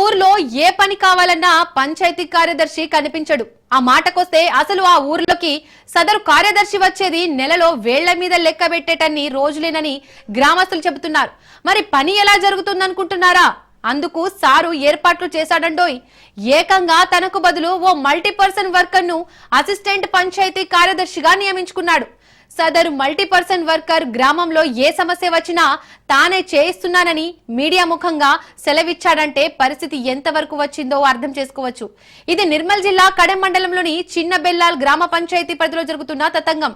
ఊర్లో ఏ పని కావాలన్నా పంచాయతీ కార్యదర్శి కనిపించడు. ఆ మాటకొస్తే అసలు ఆ ఊర్లోకి సదరు కార్యదర్శి వచ్చేది నెలలో వేళ్ళ మీద లెక్క పెట్టేటన్ని రోజులేనని గ్రామస్తులు చెబుతున్నారు. మరి పని ఎలా జరుగుతుందనుకుంటున్నారా? అందుకు సారు ఏర్పాట్లు చేశాడండోయ్. ఏకంగా తనకు బదులు ఓ మల్టీపర్సన్ వర్కర్ను అసిస్టెంట్ పంచాయతీ కార్యదర్శిగా నియమించుకున్నాడు. సదరు మల్టీపర్సన్ వర్కర్ గ్రామంలో ఏ సమస్య వచ్చినా తానే చేయిస్తున్నానని మీడియా ముఖంగా సెలవిచ్చాడంటే పరిస్థితి ఎంతవరకు వచ్చిందో అర్థం చేసుకోవచ్చు. ఇది నిర్మల్ జిల్లా కడెం మండలంలోని చిన్న బెల్లాల్ గ్రామ పంచాయతీ పరిధిలో జరుగుతున్న తతంగం.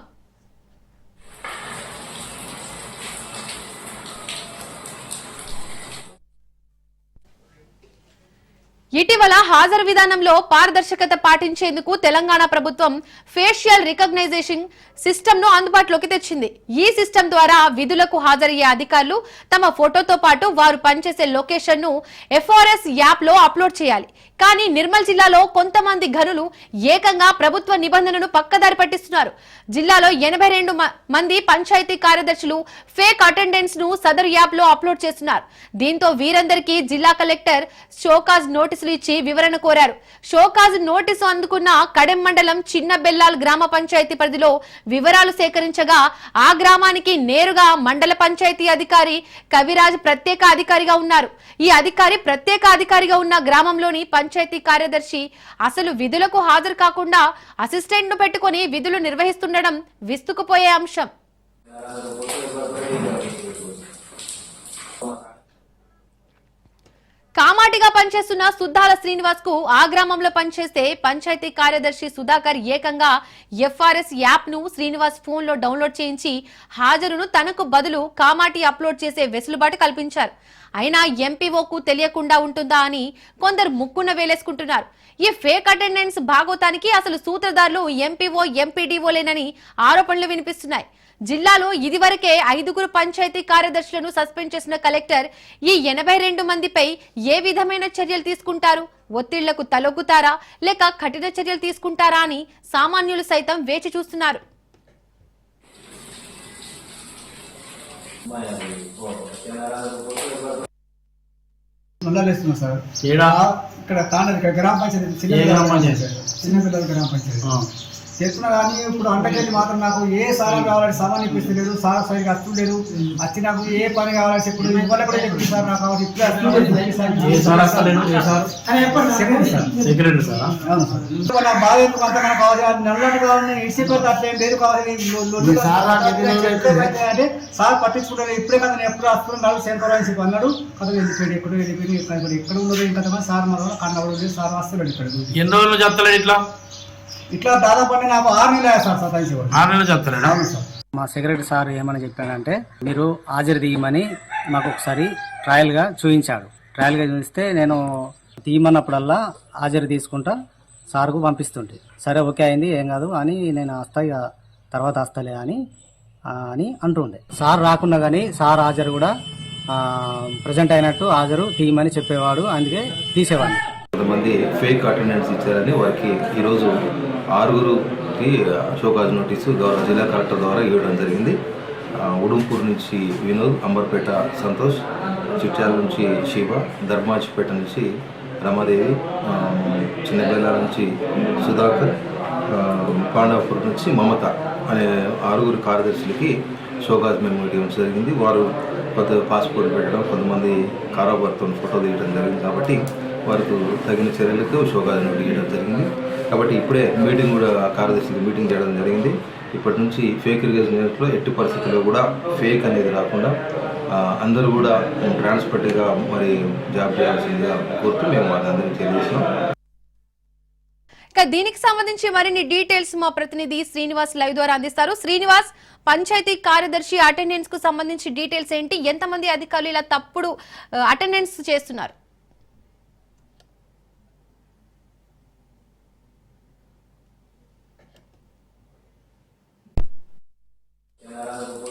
ఇటీవల హాజరు విధానంలో పారదర్శకత పాటించేందుకు తెలంగాణ ప్రభుత్వం ఫేషియల్ రికగ్నైజేషన్ సిస్టమ్ను అందుబాటులోకి తెచ్చింది. ఈ సిస్టమ్ ద్వారా విధులకు హాజరయ్యే అధికారులు తమ ఫోటోతో పాటు వారు పనిచేసే లొకేషన్ను ఎఫ్ఆర్ఎస్ యాప్లో అప్లోడ్ చేయాలి. కానీ నిర్మల్ జిల్లాలో కొంతమంది ఘనులు ఏకంగా ప్రభుత్వ నిబంధనను పక్కదారి పట్టిస్తున్నారు. జిల్లాలో ఎనభై రెండు మంది పంచాయతీ కార్యదర్శులు ఫేక్ అటెండెన్స్ను సదరు యాప్లో అప్లోడ్ చేస్తున్నారు. దీంతో వీరందరికీ జిల్లా కలెక్టర్ షోకాజ్ నోటీసులు ఇచ్చి వివరణ కోరారు. షోకాజ్ నోటీసు అందుకున్న కడెం మండలం చిన్న బెల్లాల్ గ్రామ పంచాయతీ పరిధిలో వివరాలు సేకరించగా ఆ గ్రామానికి నేరుగా మండల పంచాయతీ అధికారి కవిరాజ్ ప్రత్యేక అధికారిగా ఉన్నారు. ఈ అధికారి ప్రత్యేక అధికారిగా ఉన్న గ్రామంలోని పంచాయతీ కార్యదర్శి అసలు విధులకు హాజరు కాకుండా అసిస్టెంట్ను పెట్టుకుని విధులు నిర్వహిస్తుండడం విస్తుకుపోయే అంశం. కామాటిగా పనిచేస్తున్న సుద్దాల శ్రీనివాస్కు ఆ గ్రామంలో పనిచేస్తే పంచాయతీ కార్యదర్శి సుధాకర్ ఏకంగా ఎఫ్ఆర్ఎస్ యాప్ను శ్రీనివాస్ ఫోన్లో డౌన్లోడ్ చేయించి హాజరును తనకు బదులు కామాటి అప్లోడ్ చేసే వెసులుబాటు కల్పించారు. అయినా ఎంపీఓకు తెలియకుండా ఉంటుందా అని కొందరు ముక్కున వేలేసుకుంటున్నారు. ఈ ఫేక్ అటెండెన్స్ భాగోతానికి అసలు సూత్రధారులు ఎంపీఓ ఎంపీడీఓలేనని ఆరోపణలు వినిపిస్తున్నాయి. జిల్లాలో ఇదివరకే ఐదుగురు పంచాయతీ కార్యదర్శులను సస్పెండ్ చేసిన కలెక్టర్ ఈ ఎనభై రెండు మందిపై ఏ విధమైన చర్యలు తీసుకుంటారు? ఒత్తిళ్ళకు తలొగ్గుతారా? లేక కఠిన చర్యలు తీసుకుంటారా అని సామాన్యులు సైతం వేచి చూస్తున్నారు. నల్లలేస్తున్నా సార్. ఏడా? ఇక్కడ తానది ఇక్కడ గ్రామ పంచాయతీ చిన్న ఏ గ్రామ పిల్లల పంచాయతీ? చిన్న పిల్లల గ్రామ పంచాయతీ. ఆ. చెప్తున్నా కానీ ఇప్పుడు అంటకెళ్ళి మాత్రం నాకు ఏ సామాన్ కావాలని సామాన్ ఇప్పిస్తలేదు సార్ సరిగా వస్తుండలేదు వచ్చి నాకు ఏ పని కావాలని చెప్పుడు ఇవ్వాలి కూడా చెప్పింది సార్ నాకు కావాలి ఇప్పుడే. ఏ ఏ నా బాధ ఎందుకు అంత మనకు కావాలి? నల్లటి కావాలని ఇడిచిపోతే అట్లేం లేదు కావాలి. నాకు ఇది లేదు. అయితే అంటే సార్ పట్టించుకుంటారు. ఇప్పుడే కదా నేను ఎప్పుడు వస్తున్నాను? నాలుగు శంకర్ అని చెప్పి అన్నాడు. కదా వెళ్ళిపోయాడు. ఎక్కడ వెళ్ళిపోయి ఇక్కడ ఎక్కడ ఉండదు ఇంకా సార్ మన కన్నవాడు సార్ వస్తున్నాడు ఇక్కడ ఎన్ని రోజులు చెప్తలేడు ఇట్లా? ఇట్లా దాదాపు అంటే నాకు ఆరు నెలలు సార్ సతాయించేవాడు ఆరు నెలలు చెప్తలేడా అవును సార్. మా సెక్రటరీ సార్ ఏమని చెప్పాడంటే మీరు హాజరు తీయమని మాకు ఒకసారి ట్రయల్గా చూపించాడు ట్రయల్గా చూపిస్తే నేను తీయమన్నప్పుడల్లా హాజరు తీసుకుంటా సార్కు పంపిస్తుంటే. సరే ఓకే అయింది ఏం కాదు అని నేను వస్తా ఇక తర్వాత వస్తలే అని అని అంటుండే. సార్ రాకున్నా కానీ సార్ హాజరు కూడా ప్రజెంట్ అయినట్టు హాజరు తీయమని చెప్పేవాడు అందుకే తీసేవాడిని. కొంతమంది ఫేక్ అటెండెన్స్ ఇచ్చారని వారికి ఈరోజు ఆరుగురుకి షోకాజ్ నోటీసు గౌరవ జిల్లా కలెక్టర్ ద్వారా ఇవ్వడం జరిగింది. ఉడుంపూర్ నుంచి వినోద్ అంబర్పేట సంతోష్ చిట్యాల నుంచి శివ ధర్మాజిపేట నుంచి రమాదేవి ఆ, చిన్నబెల్లాల నుంచి సుధాకర్ పాండవపూర్ నుంచి మమత అనే ఆరుగురు కార్యదర్శులకి షోకాజ్ మెమో ఇవ్వడం జరిగింది. వారు కొంత పాస్పోర్ట్ పెట్టడం కొంతమంది కారోబార్తో ఫోటో తీయడం జరిగింది కాబట్టి వారికి తగిన చర్యలకు షోకాజ్ నోటు జరిగింది. కాబట్టి ఇప్పుడే మీటింగ్ కూడా కార్యదర్శికి మీటింగ్ చేయడం జరిగింది. ఇప్పటి నుంచి ఫేక్ రిగేషన్లో ఎట్టి పరిస్థితుల్లో కూడా ఫేక్ అనేది రాకుండా అందరూ కూడా ట్రాన్స్పర్ట్గా మరి జాబ్ చేయాల్సిందిగా కోరుతూ మేము వాళ్ళందరికీ తెలియజేస్తున్నాం. ఇక దీనికి సంబంధించి మరిన్ని డీటెయిల్స్ మా ప్రతినిధి శ్రీనివాస్ లైవ్ ద్వారా అందిస్తారు. శ్రీనివాస్ పంచాయతీ కార్యదర్శి అటెండెన్స్కు సంబంధించి డీటెయిల్స్ ఏంటి? ఎంతమంది అధికారులు ఇలా తప్పుడు అటెండెన్స్ చేస్తున్నారు? Obrigado.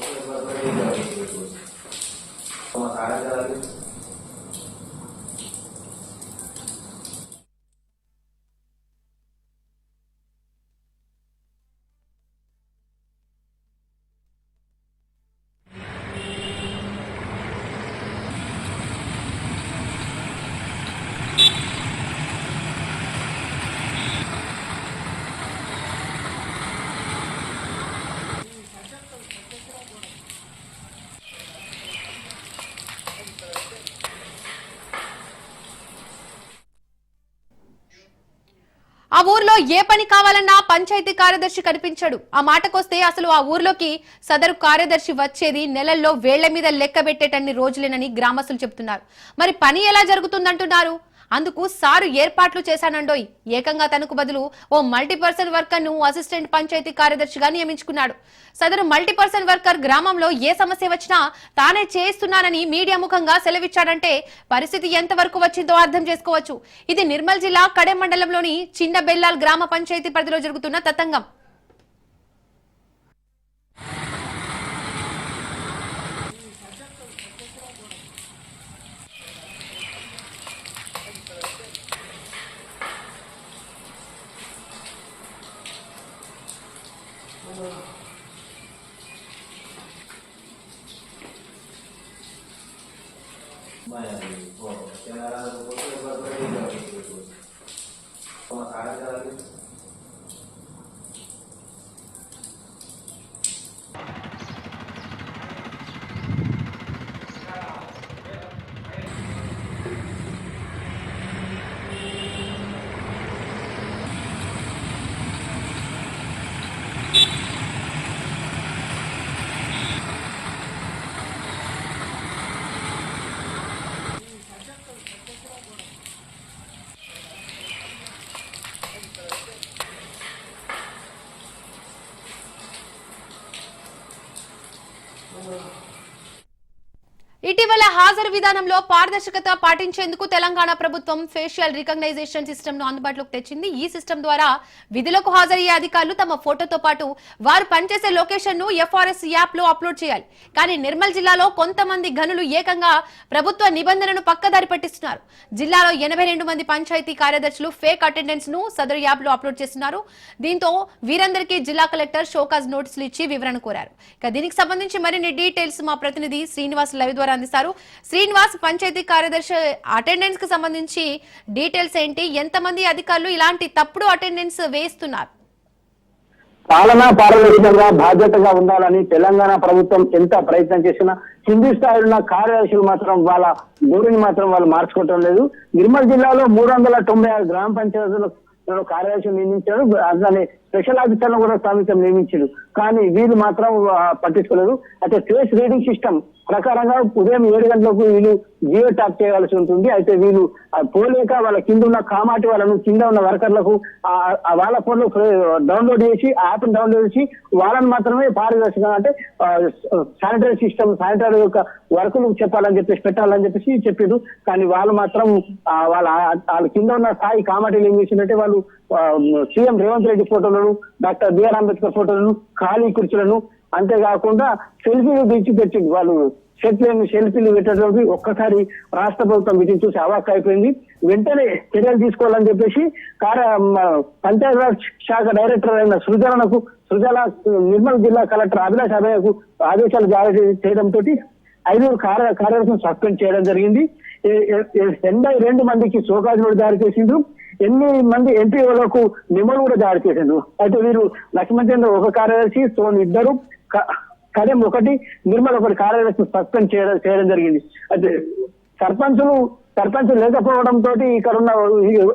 ఊర్లో ఏ పని కావాలన్నా పంచాయతీ కార్యదర్శి కనిపించడు. ఆ మాటకొస్తే అసలు ఆ ఊర్లోకి సదరు కార్యదర్శి వచ్చేది నెలల్లో వేళ్ళ మీద లెక్క పెట్టేటన్ని రోజులేనని గ్రామస్తులు చెబుతున్నారు మరి పని ఎలా జరుగుతుందంటున్నారు? అందుకు సారు ఏర్పాట్లు చేశానండోయ్. ఏకంగా తనకు బదులు ఓ మల్టీపర్సన్ వర్కర్ను అసిస్టెంట్ పంచాయతీ కార్యదర్శిగా నియమించుకున్నాడు. సదరు మల్టీపర్సన్ వర్కర్ గ్రామంలో ఏ సమస్య వచ్చినా తానే చేయిస్తున్నానని మీడియా ముఖంగా సెలవిచ్చాడంటే పరిస్థితి ఎంతవరకు వచ్చిందో అర్థం చేసుకోవచ్చు. ఇది నిర్మల్ జిల్లా కడే మండలంలోని చిన్న బెల్లాల్ గ్రామ పంచాయతీ పరిధిలో జరుగుతున్న తతంగం. ఇటీవల హాజరు విధానంలో పారదర్శకత పాటించేందుకు తెలంగాణ ప్రభుత్వం ఫేషియల్ రికగ్నైజేషన్ సిస్టమ్ను అందుబాటులోకి తెచ్చింది. ఈ సిస్టమ్ ద్వారా విధులకు హాజరయ్యే అధికారులు తమ ఫోటోతో పాటు వారు పనిచేసే లొకేషన్ను ఎఫ్ఆర్ఎస్ యాప్లో అప్లోడ్ చేయాలి. కానీ నిర్మల్ జిల్లాలో కొంతమంది గనులు ఏకంగా ప్రభుత్వ నిబంధనను పక్కదారి పట్టిస్తున్నారు. జిల్లాలో ఎనభై రెండు మంది పంచాయతీ కార్యదర్శులు ఫేక్ అటెండెన్స్ను సదరు యాప్లో అప్లోడ్ చేస్తున్నారు. దీంతో వీరందరికీ జిల్లా కలెక్టర్ షోకాజ్ నోటీసులు ఇచ్చి వివరణ కోరారు. ఇక దీనికి సంబంధించి మరిన్ని డీటెయిల్స్ మా ప్రతినిధి శ్రీనివాస్ లైవ్ ద్వారా అందిస్తారు శ్రీనివాస్ పంచాయతీ కార్యదర్శి అటెండెన్స్కి సంబంధించి డీటెయిల్స్ ఏంటి? ఎంతమంది అధికారులు ఇలాంటి తప్పుడు అటెండెన్స్ వేస్తున్నారు? పాలనా పారదర్శకంగా బాధ్యతగా ఉండాలని తెలంగాణ ప్రభుత్వం ఎంత ప్రయత్నం చేసినా కింది స్థాయిలో ఉన్న కార్యదర్శులు మాత్రం వాళ్ళ గురిని మాత్రం వాళ్ళు మార్చుకోవటం లేదు. నిర్మల్ జిల్లాలో మూడు వందల తొంభై ఆరు గ్రామ పంచాయతీలు కార్యదర్శులు నియమించారు. దాన్ని స్పెషల్ ఆఫీసర్లు కూడా స్థానికం నియమించారు. కానీ వీళ్ళు మాత్రం పట్టించుకోలేదు. అయితే ఫేస్ రీడింగ్ సిస్టమ్ ప్రకారంగా ఉదయం ఏడు గంటలకు వీళ్ళు జియో ట్యాప్ చేయవలసి ఉంటుంది. అయితే వీళ్ళు పోలేక వాళ్ళ కింద ఉన్న కామాటి వాళ్ళను కింద ఉన్న వర్కర్లకు వాళ్ళ ఫోన్లు డౌన్లోడ్ చేసి యాప్ డౌన్లోడ్ చేసి వాళ్ళని మాత్రమే పారదర్శకంగా అంటే శానిటరీ సిస్టమ్ శానిటరీ యొక్క వర్కులు చెప్పాలని చెప్పేసి పెట్టాలని చెప్పేసి చెప్పారు కానీ వాళ్ళు మాత్రం వాళ్ళ వాళ్ళ కింద ఉన్న స్థాయి కామాటీలు ఏం చేసిందంటే వాళ్ళు సీఎం రేవంత్ రెడ్డి ఫోటోలను డాక్టర్ బిఆర్ అంబేద్కర్ ఫోటోలను ఖాళీ కుర్చీలను అంతేకాకుండా సెల్ఫీలు తీర్చి పెట్టింది వాళ్ళు. సెల్ఫీలు సెల్ఫీలు పెట్టడానికి ఒక్కసారి రాష్ట్ర ప్రభుత్వం వీటిని చూసి అవాక్ అయిపోయింది. వెంటనే చర్యలు తీసుకోవాలని చెప్పేసి కార్య పంచాయతీరాజ్ శాఖ డైరెక్టర్ అయిన సృజనకు సృజన నిర్మల్ జిల్లా కలెక్టర్ అభిలాష్ అభయకు ఆదేశాలు జారీ చేయడంతో ఐదుగురు కార్య కార్యదర్శులను సస్పెండ్ చేయడం జరిగింది. ఎనభై రెండు మందికి సోకాజ్ జారీ చేసిండ్రు. ఎన్ని మంది ఎంపీఓలకు నిమ్మలు కూడా జారీ చేసిండు అయితే వీరు లక్ష్మణచంద్ర ఒక కార్యదర్శి సోన్ ఇద్దరు క- ఒకటి నిర్మల్ ఒకటి కార్యదర్శి సస్పెండ్ చేయడం చేయడం జరిగింది. అయితే సర్పంచులు సర్పంచ్ లేకపోవడం తోటి ఇక్కడ ఉన్న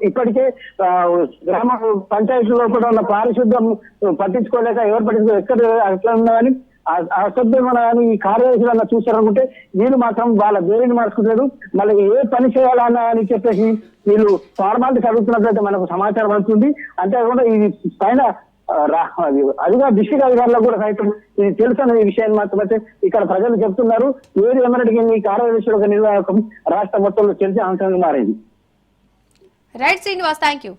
ఇప్పటికే గ్రామ పంచాయతీలో కూడా ఉన్న పారిశుద్ధ్యం పట్టించుకోలేక ఎవరు పట్టించుకో ఎక్కడ అట్లా ఉన్నా అసభ్యమైన ఆ- కానీ ఈ కార్యదర్శులు అన్న చూసారనుకుంటే వీళ్ళు మాత్రం వాళ్ళ బేరీని మార్చుకుంటారు మళ్ళీ ఏ పని చేయాలన్నా అని చెప్పేసి వీళ్ళు ఫార్మాలిటీ చదువుతున్నట్లయితే మనకు సమాచారం అందుతుంది. అంతేకాకుండా ఇది పైన రా- అది అదిగా డిస్టిక్ అధికారులకు కూడా సైతం ఇది తెలుసు అనే విషయాన్ని మాత్రం అయితే ఇక్కడ ప్రజలు చెప్తున్నారు. ఏది ఏమన్నటికీ ఈ కార్యదర్శుల యొక్క నిర్వాహకం రాష్ట్ర మొత్తంలో తెలిసే అంశంగా మారింది. Right Srinivas thank you